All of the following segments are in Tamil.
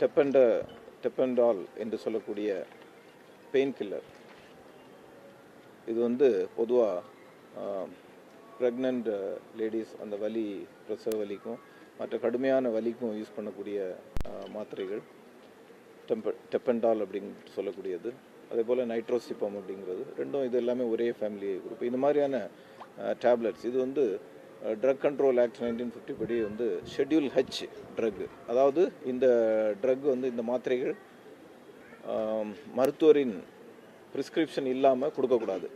டெப்பண்ட டெப்பண்டால் என்று சொல்லக்கூடிய பெயின் கில்லர் இது வந்து பொதுவாக ப்ரெக்னென்ட் லேடிஸ் அந்த வலி பிரசவ வலிக்கும் மற்ற கடுமையான வலிக்கும் யூஸ் பண்ணக்கூடிய மாத்திரைகள். டெம்ப டெப்பண்டால் அப்படின்னு சொல்லக்கூடியது. அதே போல் நைட்ரோசிப்பம் அப்படிங்கிறது. ரெண்டும் இது எல்லாமே ஒரே ஃபேமிலி குரூப் இந்த மாதிரியான டேப்லெட்ஸ் இது வந்து drug control act nineteen fifty படி வந்து ஷெட்யூல் ஹச் ட்ரக் அதாவது இந்த ட்ரக் வந்து இந்த மாத்திரைகள் மருத்துவரின் ப்ரிஸ்கிரிப்ஷன் இல்லாமல் கொடுக்கக்கூடாது.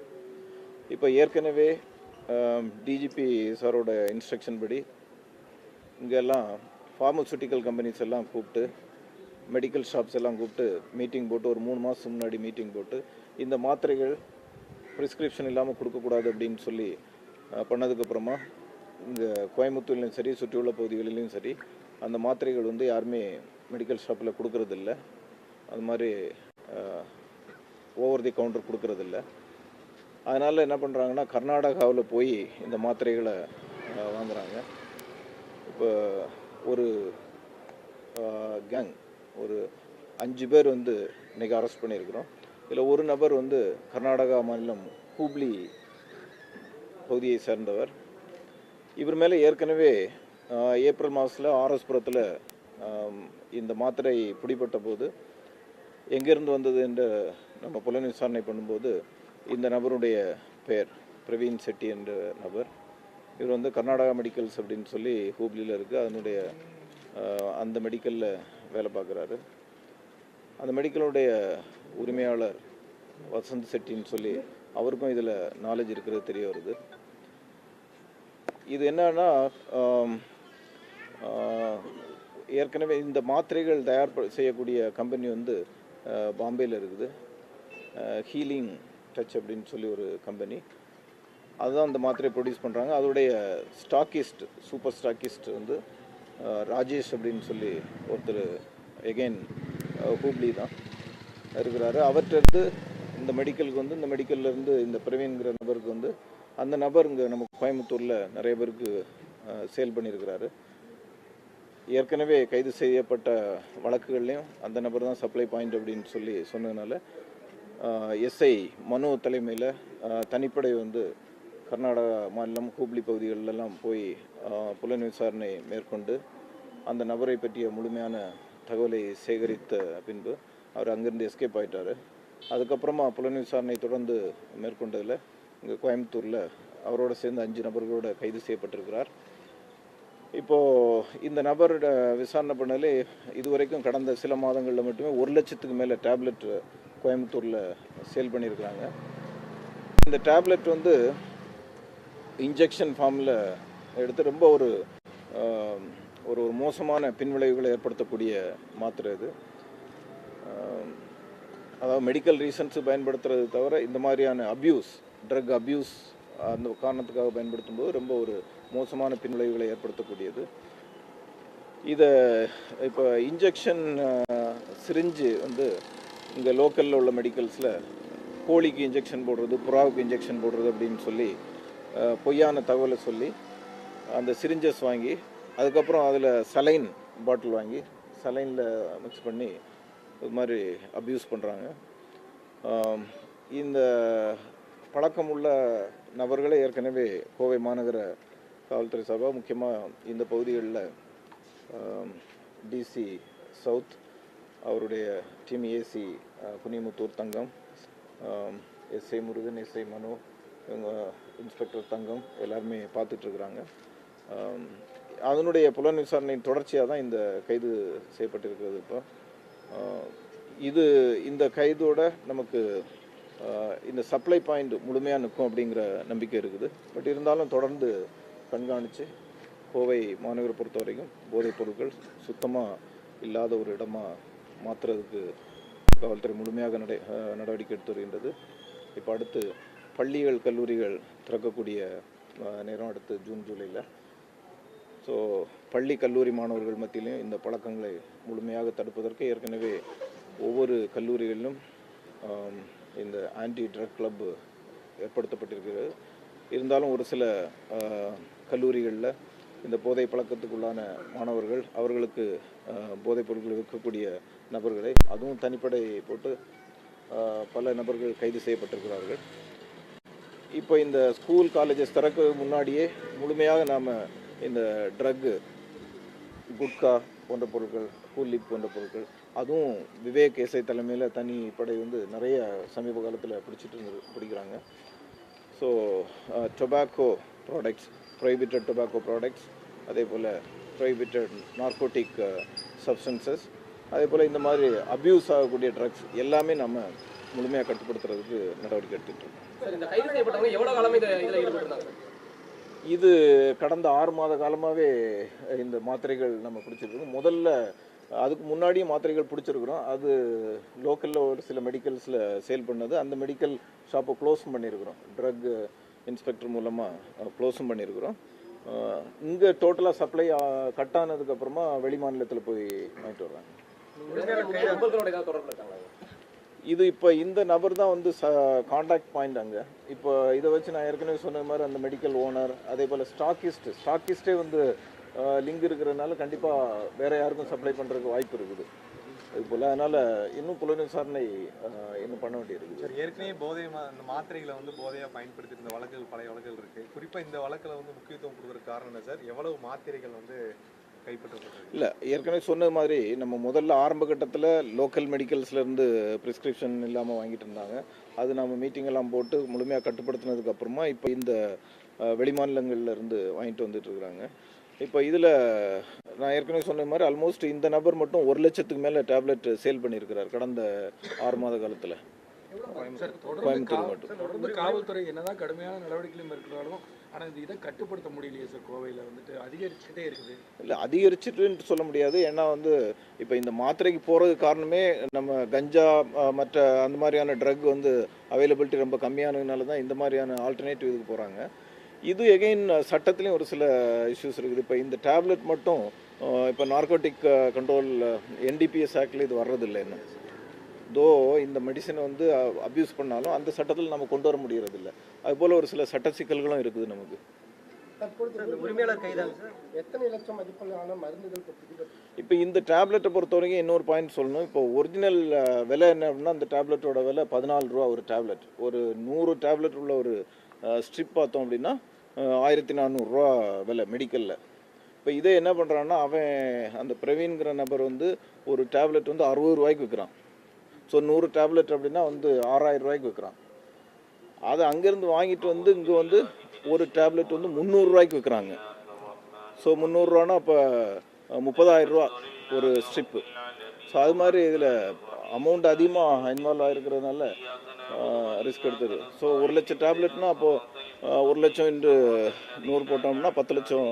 இப்போ ஏற்கனவே டிஜிபி சாரோட இன்ஸ்ட்ரக்ஷன் படி இங்கெல்லாம் ஃபார்மசூட்டிக்கல் கம்பெனிஸ் எல்லாம் கூப்பிட்டு மெடிக்கல் ஷாப்ஸ் எல்லாம் கூப்பிட்டு மீட்டிங் போட்டு ஒரு மூணு மாதம் முன்னாடி மீட்டிங் போட்டு இந்த மாத்திரைகள் ப்ரிஸ்கிரிப்ஷன் இல்லாமல் கொடுக்கக்கூடாது அப்படின்னு சொல்லி பண்ணதுக்கப்புறமா இங்கே கோயம்புத்தூர்லேயும் சரி சுற்றியுள்ள பகுதிகளிலையும் சரி அந்த மாத்திரைகள் வந்து யாருமே மெடிக்கல் ஷாப்பில் கொடுக்கறதில்ல. அது மாதிரி ஓவர் தி கவுண்டர் கொடுக்கறதில்ல. அதனால் என்ன பண்ணுறாங்கன்னா கர்நாடகாவில் போய் இந்த மாத்திரைகளை வாங்குகிறாங்க வாங்குறாங்க. இப்போ ஒரு கேங் ஒரு அஞ்சு பேர் வந்து இன்றைக்கி அரெஸ்ட் பண்ணியிருக்கிறோம். இதில் ஒரு நபர் வந்து கர்நாடகா மாநிலம் ஹூப்ளி பகுதியை சேர்ந்தவர். இவர் மேலே ஏற்கனவே ஏப்ரல் மாதத்தில் ஆர்எஸ்புரத்தில் இந்த மாத்திரை பிடிபட்ட போது எங்கேருந்து வந்தது என்று நம்ம புலன் விசாரணை பண்ணும்போது இந்த நபருடைய பெயர் பிரவீன் செட்டி என்ற நபர். இவர் வந்து கர்நாடகா மெடிக்கல்ஸ் அப்படின்னு சொல்லி ஹூப்ளியில் இருக்குது அதனுடைய அந்த மெடிக்கலில் வேலை பார்க்குறாரு. அந்த மெடிக்கலுடைய உரிமையாளர் வசந்த் செட்டின்னு சொல்லி அவருக்கும் இதில் நாலேஜ் இருக்கிறது தெரிய வருது. இது என்னன்னா ஏற்கனவே இந்த மாத்திரைகள் தயார் ப- செய்யக்கூடிய கம்பெனி வந்து பாம்பேயில் இருக்குது. ஹீலிங் டச் அப்படின்னு சொல்லி ஒரு கம்பெனி அதுதான் அந்த மாத்திரையை ப்ரொடியூஸ் பண்ணுறாங்க அதோடைய ஸ்டாக்கிஸ்ட் சூப்பர் ஸ்டாக்கிஸ்ட் வந்து ராஜேஷ் அப்படின்னு சொல்லி ஒருத்தர் எகெயின் ஹூப்ளி தான் இருக்கிறாரு. அவர்கிட்ட இருந்து இந்த மெடிக்கலுக்கு வந்து இந்த மெடிக்கல்லேருந்து இந்த பிரவீன்கிற நபருக்கு வந்து அந்த நபர் இங்கே நம்ம கோயம்புத்தூரில் நிறைய பேருக்கு சேல் பண்ணியிருக்கிறாரு. ஏற்கனவே கைது செய்யப்பட்ட வழக்குகள்லையும் அந்த நபர் தான் சப்ளை பாயிண்ட் அப்படின்னு சொல்லி சொன்னதுனால எஸ்ஐ மனு தலைமையில் தனிப்படை வந்து கர்நாடகா மாநிலம் ஹூப்ளி பகுதிகளிலெல்லாம் போய் புலன் விசாரணை மேற்கொண்டு அந்த நபரை பற்றிய முழுமையான தகவலை சேகரித்த பின்பு அவர் அங்கிருந்து எஸ்கேப் ஆயிட்டார். அதுக்கப்புறமா புலன் விசாரணை தொடர்ந்து மேற்கொண்டதில் இங்கே கோயம்புத்தூரில் அவரோட சேர்ந்து அஞ்சு நபர்களோட கைது செய்யப்பட்டிருக்கிறார். இப்போது இந்த நபரோட விசாரணை பண்ணலே இதுவரைக்கும் கடந்த சில மாதங்களில் மட்டுமே ஒரு லட்சத்துக்கு மேலே டேப்லெட் கோயம்புத்தூரில் சேல் பண்ணியிருக்கிறாங்க. இந்த டேப்லெட் வந்து இன்ஜெக்ஷன் ஃபார்மில் எடுத்து ரொம்ப ஒரு ஒரு ஒரு மோசமான பின்விளைவுகளை ஏற்படுத்தக்கூடிய மாத்திரை இது. அதாவது மெடிக்கல் ரீசன்ஸு பயன்படுத்துறது தவிர இந்த மாதிரியான அப்யூஸ் ட்ரக் அப்யூஸ் அந்த காரணத்துக்காக பயன்படுத்தும் போது ரொம்ப ஒரு மோசமான பின்விளைவுகளை ஏற்படுத்தக்கூடியது. இதை இப்போ இன்ஜெக்ஷன் சிரிஞ்சு வந்து இங்கே லோக்கலில் உள்ள மெடிக்கல்ஸில் கோழிக்கு இன்ஜெக்ஷன் போடுறது புறாவுக்கு இன்ஜெக்ஷன் போடுறது அப்படின்னு சொல்லி பொய்யான தகவலை சொல்லி அந்த சிரிஞ்சஸ் வாங்கி அதுக்கப்புறம் அதில் சலைன் பாட்டில் வாங்கி சலைனில் மிக்ஸ் பண்ணி இது மாதிரி அப்யூஸ் பண்ணுறாங்க இந்த பழக்கம் உள்ள நபர்களே ஏற்கனவே கோவை மாநகர காவல்துறை சார்பாக முக்கியமாக இந்த பகுதிகளில் டிசி சவுத் அவருடைய team AC Kuniyamuthur Thangam SI Murugan SI Mano இவங்க இன்ஸ்பெக்டர் தங்கம் எல்லாருமே பார்த்துட்ருக்குறாங்க. அதனுடைய புலன் விசாரணையின் தொடர்ச்சியாக தான் இந்த கைது செய்யப்பட்டிருக்கிறது இப்போ. இது இந்த கைதோட நமக்கு இந்த சப்ளை பாயிண்ட் முழுமையாக நிற்கும் அப்படிங்கிற நம்பிக்கை இருக்குது. பட் இருந்தாலும் தொடர்ந்து கண்காணித்து கோவை மாநகரை பொறுத்த வரைக்கும் போதைப் பொருட்கள் சுத்தமாக இல்லாத ஒரு இடமா மாற்றுறதுக்கு காவல்துறை முழுமையாக நடை நடவடிக்கை எடுத்து வருகின்றது. இப்போ அடுத்து பள்ளிகள் கல்லூரிகள் திறக்கக்கூடிய நேரம் அடுத்து ஜூன் ஜூலையில் ஸோ பள்ளி கல்லூரி மாணவர்கள் மத்தியிலையும் இந்த பழக்கங்களை முழுமையாக தடுப்பதற்கு ஏற்கனவே ஒவ்வொரு கல்லூரிகளிலும் இந்த ஆன்டி ட்ரக் கிளப் ஏற்படுத்தப்பட்டிருக்கிறது. இருந்தாலும் ஒரு சில கல்லூரிகளில் இந்த போதை பழக்கத்துக்குள்ளான மாணவர்கள் அவர்களுக்கு போதைப் பொருட்கள் விற்கக்கூடிய நபர்களை அதுவும் தனிப்படை போட்டு பல நபர்கள் கைது செய்யப்பட்டிருக்கிறார்கள். இப்போ இந்த ஸ்கூல் காலேஜஸ் திறக்க முன்னாடியே முழுமையாக நாம் இந்த ட்ரக்கு குட்கா போன்ற பொருட்கள் கூலிப் போன்ற பொருட்கள் அதுவும் விவேக் எஸ்ஐ தலைமையில் தனி படை வந்து நிறைய சமீப காலத்தில் பிடிச்சிட்டு இருந்து பிடிக்கிறாங்க. So tobacco products prohibited tobacco products அதே போல் ப்ரைவேட்டட் நார்கோட்டிக் சப்ஸ்டன்சஸ் அதே போல் இந்த மாதிரி அப்யூஸ் ஆகக்கூடிய ட்ரக்ஸ் எல்லாமே நம்ம முழுமையாக கட்டுப்படுத்துறதுக்கு நடவடிக்கை எடுத்துகிட்டு இது கடந்த ஆறு மாத காலமாகவே இந்த மாத்திரைகள் நம்ம பிடிச்சிருக்கோம் முதல்ல அதுக்கு முன்னாடியே மாத்திரைகள் பிடிச்சிருக்கிறோம். அது லோக்கலில் ஒரு சில மெடிக்கல்ஸில் சேல் பண்ணது. அந்த மெடிக்கல் ஷாப்பை க்ளோஸும் பண்ணியிருக்கிறோம் ட்ரக் இன்ஸ்பெக்டர் மூலமாக க்ளோஸும் பண்ணியிருக்கிறோம் இங்கே டோட்டலாக சப்ளை கட் ஆனதுக்கப்புறமா வெளி மாநிலத்தில் போய் வாங்கிட்டு வர்றாங்க. இது இப்போ இந்த நபர் தான் வந்து ச காண்டாக்ட் பாயிண்ட் அங்கே. இப்போ இதை வச்சு நான் ஏற்கனவே சொன்ன மாதிரி அந்த மெடிக்கல் ஓனர் அதே போல் ஸ்டாக்கிஸ்ட் ஸ்டாக்கிஸ்டே வந்து லிங்க் இருக்கிறதுனால கண்டிப்பாக வேற யாருக்கும் சப்ளை பண்ணுறதுக்கு வாய்ப்பு இருக்குது. இது போல் அதனால் இன்னும் புலன் விசாரணை இன்னும் பண்ண வேண்டியிருக்குது. சார் ஏற்கனவே போதை இந்த மாத்திரைகளை வந்து போதையா பயன்படுத்திட்டு இருந்த வழக்குகள் பழைய வழக்குகள் இருக்கு. குறிப்பா இந்த வழக்குல வந்து முக்கியத்துவம் கொடுக்கறதுக்கு காரணம் என்ன சார்? எவ்வளவு மாத்திரைகள் வந்து இல்லை ஏற்கனவே சொன்னது மாதிரி நம்ம முதல்ல ஆரம்ப கட்டத்தில் லோக்கல் மெடிக்கல்ஸ்லேருந்து ப்ரிஸ்கிரிப்ஷன் இல்லாமல் வாங்கிட்டு இருந்தாங்க. அது நம்ம மீட்டிங் எல்லாம் போட்டு முழுமையாக கட்டுப்படுத்தினதுக்கு அப்புறமா இப்போ இந்த அஹ், வெளிமாநிலங்கள்ல இருந்து வாங்கிட்டு வந்துட்டு இருக்கிறாங்க. இப்போ இதில் நான் ஏற்கனவே சொன்ன மாதிரி ஆல்மோஸ்ட் இந்த நபர் மட்டும் ஒரு லட்சத்துக்கு மேலே டேப்லெட் சேல் பண்ணியிருக்கிறார் கடந்த ஆறு மாத காலத்தில். கோயம்புத்தூர் மட்டும். தொடர்ந்து காவல்துறை என்னதான் கடுமையான நடவடிக்கைகள் மேற்கொண்டாலும் ஆனா இந்த இதை கட்டுப்படுத்த முடியலையே சார் கோவையில வந்துட்டு அதிகரிச்சுட்டே இருக்குது. இல்லை அதிகரிச்சிட்டுன்னு சொல்ல முடியாது. ஏன்னா வந்து இப்போ இந்த மாத்திரைக்கு போகிறதுக்கு காரணமே நம்ம கஞ்சா மற்ற அந்த மாதிரியான ட்ரக் வந்து அவைலபிலிட்டி ரொம்ப கம்மியானதுனால தான் இந்த மாதிரியான ஆல்டர்னேட்டிவ் இதுக்கு போகிறாங்க இது எகெயின் சட்டத்துலேயும் ஒரு சில இஷ்யூஸ் இருக்குது. இப்போ இந்த டேப்லெட் மட்டும் இப்போ நார்கோட்டிக் கண்ட்ரோல் என்டிபிஎஸ் ஆக்டில் இது வர்றதில்லை இன்னும் தோ இந்த மெடிசனை வந்து அப்யூஸ் பண்ணாலும் அந்த சட்டத்தில் நம்ம கொண்டு வர முடியறதில்ல. அதுபோல் ஒரு சில சட்ட சிக்கல்களும் இருக்குது நமக்கு. இப்போ இந்த டேப்லெட்டை பொறுத்த வரைக்கும் இன்னொரு பாயிண்ட் சொல்லணும். இப்போ ஒரிஜினல் விலை என்ன அப்படின்னா அந்த டேப்லெட்டோட விலை பதினாலு ரூபா ஒரு டேப்லெட் ஒரு நூறு டேப்லெட் உள்ள ஒரு ஸ்ட்ரிப் பார்த்தோம் அப்படின்னா ஆயிரத்தி நானூறுரூவா விலை மெடிக்கலில். இப்போ இதே என்ன பண்ணுறான்னா அவன் அந்த பிரவீன்கிற நபர் வந்து ஒரு டேப்லெட் வந்து அறுபது ரூபாய்க்கு விற்கிறான் ஸோ நூறு டேப்லெட் அப்படின்னா வந்து ஆறாயிரம் ரூபாய்க்கு விற்கிறான் அதை அங்கேருந்து வாங்கிட்டு வந்து இங்கே வந்து ஒரு டேப்லெட் வந்து முந்நூறுரூவாய்க்கு விற்கிறாங்க ஸோ முந்நூறுரூவானா அப்போ முப்பதாயிரம் ரூபா. ஒரு ஸ்ட்ரிப்பு ஸோ அது மாதிரி இதில் அமௌண்ட் அதிகமாக இன்வால்வ் ஆகிருக்கிறதுனால ரிஸ்க் எடுத்தது. ஸோ ஒரு லட்சம் டேப்லெட்னா அப்போது ஒரு லட்சம் இன்று நூறு போட்டோம்னா பத்து லட்சம்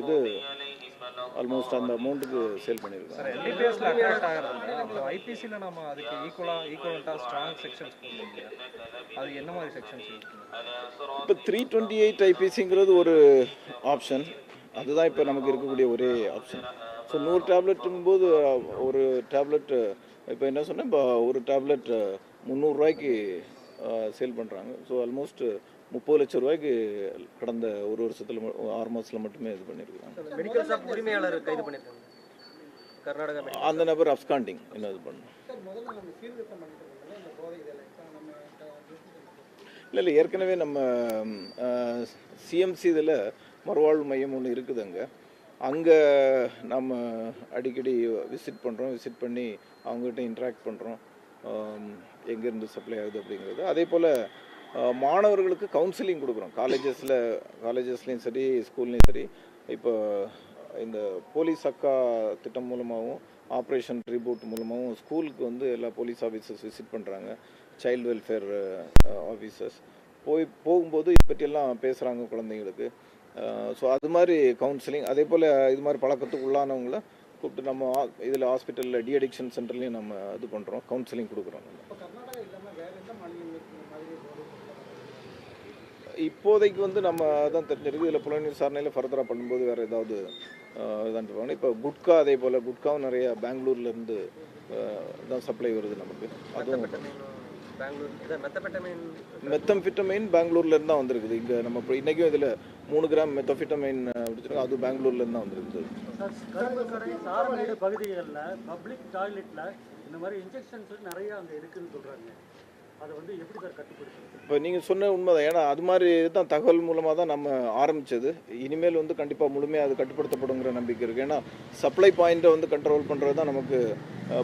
இது ஆல்மோஸ்ட் அந்த அமௌண்ட்டுக்கு சேல் பண்ணியிருக்கோம் ஐபிசியில் நம்ம அதுக்கு ஈக்குவலாக ஈக்குவலண்ட்டாக ஸ்ட்ராங் செக்ஷன்ஸ் போடுறோம் அது என்ன மாதிரி செக்ஷன்ஸ் இப்போ த்ரீ டுவெண்ட்டி எயிட் ஐபிசிங்கிறது ஒரு ஆப்ஷன் அதுதான் இப்போ நமக்கு இருக்கக்கூடிய ஒரே ஆப்ஷன் ஸோ நூறு டேப்லெட்டும் போது ஒரு டேப்லெட் இப்போ என்ன சொன்னேன்? இப்போ ஒரு டேப்லெட் முந்நூறுரூவாய்க்கு சேல் பண்ணுறாங்க ஸோ ஆல்மோஸ்ட் முப்பது லட்சம் ரூபாய்க்கு கடந்த ஒரு வருஷத்தில் ஆறு மாதத்தில் மட்டுமே இது பண்ணியிருக்காங்க மெடிக்கல் ஷாப் உரிமையாளர் கைது பண்ணியிருக்காங்க கர்நாடகா medical அந்த நபர் அப்ஸ்காண்டிங் என்ன இது பண்ணணும்? இல்லை இல்லை ஏற்கனவே நம்ம சிஎம்சி இதில் மறுவாழ்வு மையம் ஒன்று இருக்குது அங்கே அங்கே நம்ம அடிக்கடி விசிட் பண்ணுறோம் விசிட் பண்ணி அவங்ககிட்ட இன்ட்ராக்ட் பண்ணுறோம் எங்கேருந்து சப்ளை ஆகுது அப்படிங்கிறது. அதே போல் மாணவர்களுக்கு கவுன்சிலிங் கொடுக்குறோம். காலேஜஸில் காலேஜஸ்லேயும் சரி ஸ்கூல்லேயும் சரி இப்போ இந்த போலீஸ் அக்கா திட்டம் மூலமாகவும் ஆப்ரேஷன் ரிபோர்ட் மூலமாகவும் ஸ்கூலுக்கு வந்து எல்லா போலீஸ் ஆஃபீஸர்ஸ் விசிட் பண்ணுறாங்க சைல்டு வெல்ஃபேர் ஆஃபீஸர்ஸ் போய் போகும்போது இதை பற்றியெல்லாம் பேசுகிறாங்க குழந்தைங்களுக்கு. ஸோ அது மாதிரி கவுன்சிலிங் அதே போல் இது மாதிரி பழக்கத்துக்கு உள்ளானவங்கள கூப்பிட்டு நம்ம இதில் ஹாஸ்பிட்டலில் டி அடிக்ஷன் சென்டர்லேயும் நம்ம இது பண்ணுறோம் கவுன்சிலிங் கொடுக்குறோம் இப்போதைக்கு வந்து நம்ம அதான் தெரிஞ்சிருக்கு இதில் புலன் விசாரணையில் ஃபர்தராக பண்ணும்போது வேறு ஏதாவது இதான் இருப்பாங்க இப்போ குட்கா அதே போல் குட்காவும் நிறைய பெங்களூர்லேருந்து தான் சப்ளை வருது நமக்கு. அதுவும் மெத்தம்ஃபிட்டமைன் பெங்களூர்லேருந்து தான் வந்திருக்குது. இங்கே நம்ம இப்போ இன்றைக்கும் இதில் மூணு கிராம் மெத்தம்ஃபிட்டமைன் பிடிச்சிருக்கோம் அது பெங்களூர்லேருந்து தான் வந்திருக்குது. பகுதிகளில் பப்ளிக் டாய்லெட்டில் இந்த மாதிரி இன்ஜெக்ஷன்ஸ் நிறைய அங்கே இருக்குன்னு சொல்கிறாங்க இப்போ நீங்கள் சொன்ன உண்மைதான். ஏன்னா அது மாதிரி தான் தகவல் மூலமாக தான் நம்ம ஆரம்பிச்சது. இனிமேல் வந்து கண்டிப்பாக முழுமையாக அது கட்டுப்படுத்தப்படுங்கிற நம்பிக்கை இருக்குது ஏன்னா சப்ளை பாயிண்ட்டை வந்து கண்ட்ரோல் பண்ணுறது தான் நமக்கு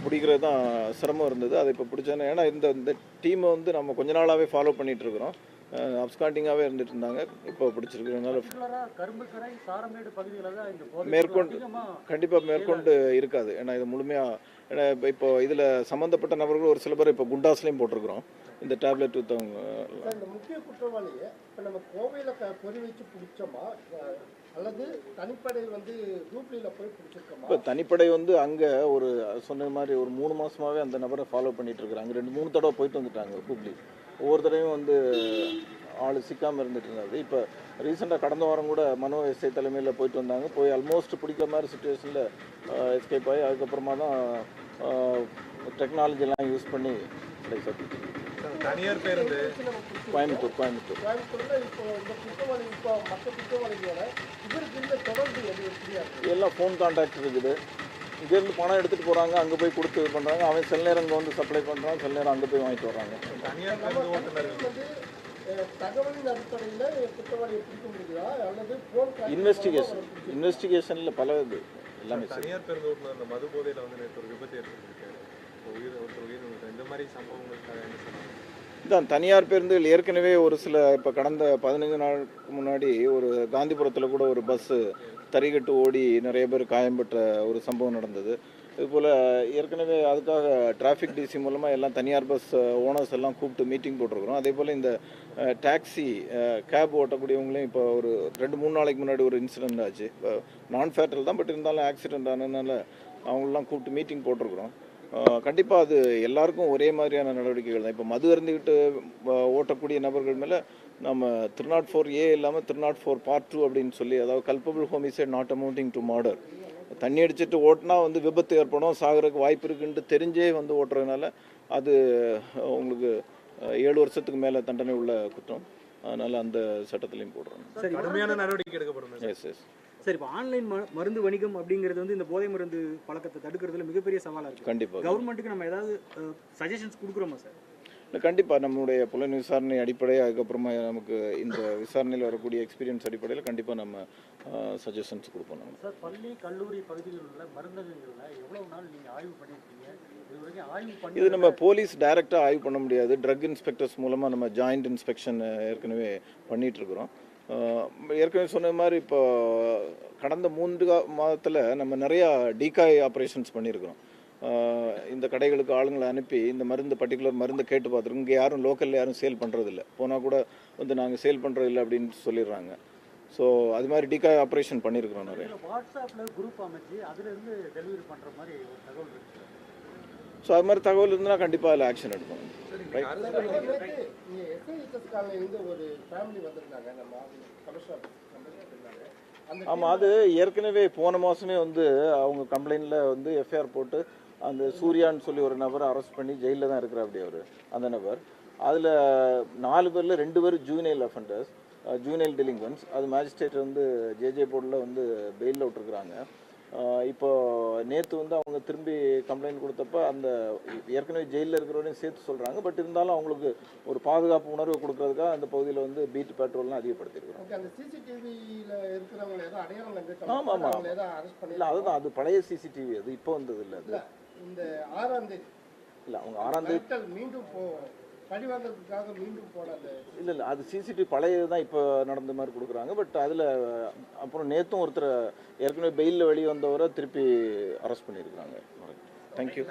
பிடிக்கிறது தான் சிரமம் இருந்தது. அதை இப்போ பிடிச்சேன்னா ஏன்னா இந்த இந்த டீமை வந்து நம்ம கொஞ்ச நாளாகவே ஃபாலோ பண்ணிகிட்டு இருக்கிறோம் அப்ஸ்காண்டிங்காகவே இருந்துட்டு இருந்தாங்க இப்போ பிடிச்சிருக்கிறதுனால மேற்கொண்டு கண்டிப்பாக மேற்கொண்டு இருக்காது. ஏன்னா இது முழுமையாக ஏன்னா இப்போ இப்போ இதில் சம்மந்தப்பட்ட நபர்கள் ஒரு சில பேர் இப்போ குண்டாஸ்லேயும் போட்டிருக்கிறோம். இந்த டேப்லெட் இந்த முக்கிய குற்றவாளியை இப்போ நம்ம கோவையில் பொறி வச்சு பிடிச்சோமா? அல்லது தனிப்படை வந்து டூப்ளியில் போய் பிடிச்சிருக்கோமா? இப்போ தனிப்படை வந்து அங்கே ஒரு சொன்ன மாதிரி ஒரு மூணு மாசமாவே அந்த நபரை ஃபாலோ பண்ணிட்டு இருக்கிறாங்க. ரெண்டு மூணு தடவை போயிட்டு வந்துட்டாங்க ஹூப்ளி ஒவ்வொரு தடவையும் வந்து ஆள் சிக்காமல் இருந்துட்டு இருந்தாரு இப்போ ரீசெண்டாக கடந்த வாரம் கூட மனோ எஸ்ஐ தலைமையில் போயிட்டு வந்தாங்க. போய் ஆல்மோஸ்ட் பிடிக்கிற மாதிரி சுச்சுவேஷனில் எஸ்கேப் ஆகி அதுக்கப்புறமா தான் டெக்னாலஜிலாம் யூஸ் பண்ணி கிடைச்சா தனியார் பேருந்து. கோயம்புத்தூர் கோயம்புத்தூர். கோயம்புத்தூரில் இப்போ இந்த குற்றவாளி இப்போ மற்ற குற்றவாளிகளோட இவருக்கு இந்த தொடர்பு எது எப்படியா இருக்கு? எல்லாம் ஃபோன் கான்டாக்ட் இருக்குது. இங்கேருந்து பணம் எடுத்துகிட்டு போகிறாங்க அங்கே போய் கொடுத்து இது பண்ணுறாங்க அவன் சில நேரம் இங்கே வந்து சப்ளை பண்ணுறான் சில நேரம் அங்கே போய் வாங்கிட்டு வர்றாங்க. தனியார் பேருந்து ஓட்டுநர்கள். வந்து அஹ், தகவலின் அடிப்படையில் குற்றவாளியை பிடிக்க முடியுதா? அல்லது போன் இன்வெஸ்டிகேஷன் இன்வெஸ்டிகேஷனில் பல இது எல்லாமே தனியார் பேருந்து ஓட்டுநர் அந்த மது போதையில வந்து நேற்று ஒரு விபத்து ஏற்பட்டிருக்காரு உயிர் ஒருத்தர் உயிர். இந்த மாதிரி சம்பவங்களுக்காக என்ன தான் தனியார் பேருந்துகள் ஏற்கனவே ஒரு சில இப்போ கடந்த பதினஞ்சு நாளுக்கு முன்னாடி ஒரு காந்திபுரத்தில் கூட ஒரு பஸ்ஸு தறிகட்டு ஓடி நிறைய பேர் காயம்பெற்ற ஒரு சம்பவம் நடந்தது. இதுபோல் ஏற்கனவே அதுக்காக டிராஃபிக் டிசி மூலமாக எல்லாம் தனியார் பஸ் ஓனர்ஸ் எல்லாம் கூப்பிட்டு மீட்டிங் போட்டிருக்கிறோம். அதே போல் இந்த டாக்ஸி கேப் ஓட்டக்கூடியவங்களையும் இப்போ ஒரு ரெண்டு மூணு நாளைக்கு முன்னாடி ஒரு இன்சிடென்ட் ஆச்சு. இப்போ நான் ஃபேட்டல் தான் பட் இருந்தாலும் ஆக்சிடென்ட் ஆனதுனால அவங்களெலாம் கூப்பிட்டு மீட்டிங் போட்டிருக்கிறோம். கண்டிப்பாக அது எல்லாருக்கும் ஒரே மாதிரியான நடவடிக்கைகள் தான். இப்போ மது அருந்திக்கிட்டு ஓட்டக்கூடிய நபர்கள் மேலே நம்ம த்ரீ நாட் ஃபோர் ஏ இல்லாமல் three not four part two அப்படின்னு சொல்லி அதாவது culpable homicide not amounting to murder தண்ணி அடிச்சிட்டு ஓட்டினா வந்து விபத்து ஏற்படும் சாகிறதுக்கு வாய்ப்பு இருக்குன்ட்டு தெரிஞ்சே வந்து ஓட்டுறதுனால அது உங்களுக்கு ஏழு வருஷத்துக்கு மேலே தண்டனை உள்ள குற்றம். அதனால் அந்த சட்டத்திலையும் போடுறோம். சரி கடுமையான நடவடிக்கை எடுக்கப்படும். எஸ் எஸ் சரி இப்போ ஆன்லைன் மருந்து வணிகம் அப்படிங்கிறது வந்து இந்த போதை மருந்து பழக்கத்தை தடுக்கிறதுல மிகப்பெரிய சவாலாக இருக்கு. கண்டிப்பாக கவர்மெண்ட்டுக்கு நம்ம ஏதாவது சஜஷன்ஸ் கொடுக்குறோமா சார் இல்லை கண்டிப்பாக நம்மளுடைய புலன் விசாரணை அடிப்படையாக அதுக்கப்புறமா நமக்கு இந்த விசாரணையில் வரக்கூடிய எக்ஸ்பீரியன்ஸ் அடிப்படையில் கண்டிப்பாக நம்ம சஜஷன்ஸ் கொடுப்போம் நம்ம. சார் பள்ளி கல்லூரி பகுதிகளில் உள்ள மருந்தகங்களில் எவ்வளவு நாள் நீங்கள் ஆய்வு பண்ணியிருக்கீங்க இது வரைக்கும் ஆய்வு பண்ணி இது நம்ம போலீஸ் டைரெக்டாக ஆய்வு பண்ண முடியாது. ட்ரக் இன்ஸ்பெக்டர்ஸ் மூலமாக நம்ம ஜாயிண்ட் இன்ஸ்பெக்ஷன் ஏற்கனவே அஹ், ஏற்கனவே சொன்ன மாதிரி இப்போ கடந்த மூன்று மாதத்தில் நம்ம நிறையா டீகாய் ஆப்ரேஷன்ஸ் பண்ணியிருக்கிறோம். இந்த கடைகளுக்கு ஆளுங்களை அனுப்பி இந்த மருந்து பர்டிகுலர் மருந்து கேட்டு பார்த்துருக்கோம். இங்கே யாரும் லோக்கலில் யாரும் சேல் பண்ணுறதில்ல போனால் கூட வந்து நாங்கள் சேல் பண்ணுறதில்ல அப்படின்னு சொல்லிடுறாங்க. ஸோ அது மாதிரி டீகாய் ஆப்ரேஷன் பண்ணியிருக்கிறோம் நிறைய. வாட்ஸ்அப்பில் குரூப் அமைச்சு அதுலேருந்து டெலிவரி பண்ணுற மாதிரி ஒரு தகவல் ஸோ அது மாதிரி தகவல் இருந்ததுன்னா கண்டிப்பாக அதில் ஆக்ஷன் எடுப்போம் ஆமாம் அது ஏற்கனவே போன மாதமே வந்து அவங்க கம்ப்ளைண்ட்டில் வந்து எஃப்ஐஆர் போட்டு அந்த சூர்யான்னு சொல்லி ஒரு நபரை அரெஸ்ட் பண்ணி ஜெயிலில் தான் இருக்கிற அப்படி அவர் அந்த நபர். அதில் நாலு பேரில் ரெண்டு பேர் ஜூனியல் அஃபண்டர்ஸ் ஜூனியல் டெலிங்கன்ஸ் அது மேஜிஸ்ட்ரேட் வந்து ஜேஜே போர்டில் வந்து பெயிலில் விட்டுருக்குறாங்க. இப்போ நேற்று வந்து அவங்க திரும்பி கம்ப்ளைண்ட் கொடுத்தப்ப அந்த ஏற்கனவே ஜெயிலில் இருக்கிறவரையும் சேர்த்து சொல்கிறாங்க பட் இருந்தாலும் அவங்களுக்கு ஒரு பாதுகாப்பு உணர்வு கொடுக்கறதுக்காக அந்த பகுதியில் வந்து பீட் பேட்ரோல்லாம் அதிகப்படுத்தியிருக்கிறோம். அங்கே அந்த சிசிடிவியில் இருக்கிறவங்க ஏதோ அடையாளம் கண்டு ஆமா, ஆமா. அவங்களை ஏதோ அரெஸ்ட் பண்ணி இல்லை அதுதான் அது பழைய சிசிடிவி அது இப்போ வந்தது இல்லை அது இந்த ஆறாம் தேதி. இல்லை அவங்க ஆறாம் தேதி மீண்டும் பழிவாங்கிறதுக்காக மீண்டும் அந்த இல்லை இல்லை அது சிசிடிவி பழையது தான் இப்போ நடந்த மாதிரி கொடுக்குறாங்க. பட் அதில் அப்புறம் நேற்றும் ஒருத்தர் ஏற்கனவே பெயிலில் வெளியே வந்தவரை திருப்பி அரெஸ்ட் பண்ணியிருக்காங்க தேங்க்யூ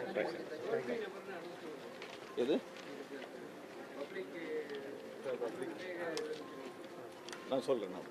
எது? நான் சொல்கிறேன் நான்